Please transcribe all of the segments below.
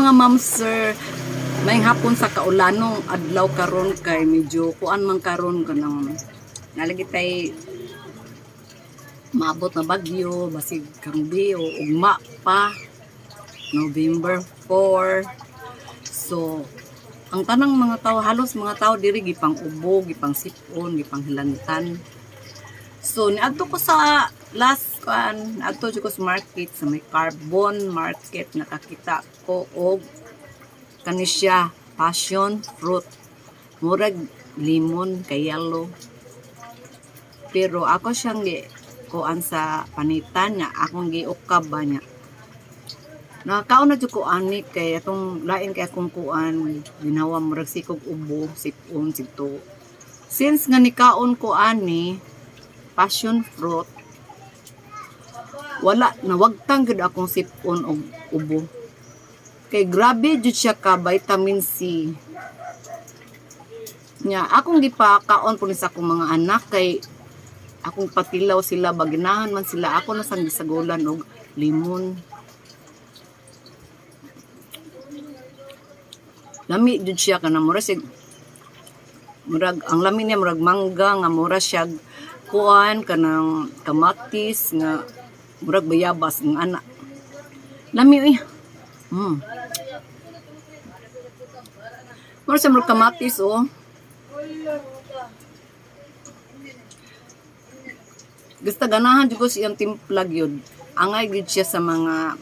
mga ma'am sir. May hapon sa kaulanong adlaw karon kay medyo kuan man karon kanang nalagi tay maabot na bagyo basig kangbi o ugma pa November 4 so ang tanang mga tao halos mga tao diri gipang ubo gipang sipon gipang hilantan so niadto ko sa last kan niadto jud ko sa market sa may carbon market. Nakakita ko og kani siya passion fruit. Murag limon kay yellow. Pero ako siyang gi kuan sa panitan niya akong giukab ba niya. Nakakaon na jud ko ani kay atong lain kay akong kuan ginawa murag sikog ubo sipon sito since nga nikaon ko ani passion fruit. Wala nawagtang gud akong sipon og ubo. Kay grabe jud siya ka vitamin C. Nya akong gipakaon po sa akong mga anak kay akong patilaw sila baginahan man sila. Ako na sang gisagulan og limon. Lami jud siya kana mura. Sig murag ang lami niya murag mangga nga mura siya kuan kanang kamatis nga murag bayabas ng anak lami uy. Mm. mura siya murag kamatis oh. Gusto ganahan jud ko siyang timpla gyud. Angay gyud siya sa mga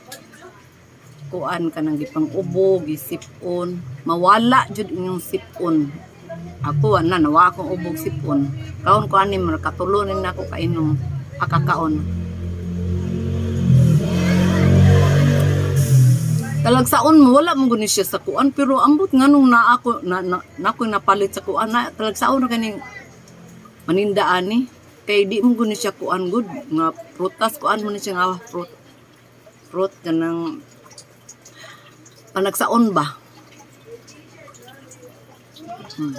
kuan ka nang gipang ubo gisipon. Mawala jud inyong sipon ako na nawa akong ubog sipon. Kaon ko ani mar katulunin nako kainom akakaon. Talagsaon mo wala mo guni siya sa kuan pero ambot nganong na ako na, na, na ako napalit sa kuan na talagsaon na kaning maninda ani. Kay di mo guni siya kuan good nga prutas kuan mo ni siya nga fruit fruit kanang panagsaon ba? Hmm.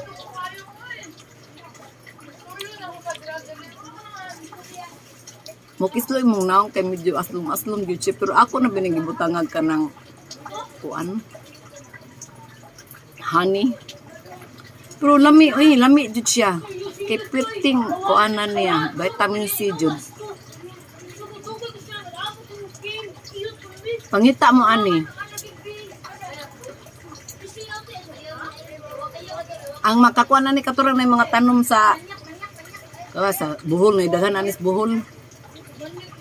Mukislo imong naong kay medyo aslom-aslom gyud siya pero ako na binigibutangag ka ng kuan. Honey pero lami uy lami jud siya kay perting kuanan niya vitamin C jud pangita mo ani. Ang makakuan na ni katurang na mga tanom sa kawa sa buhol na daghan anis buhol Thank you.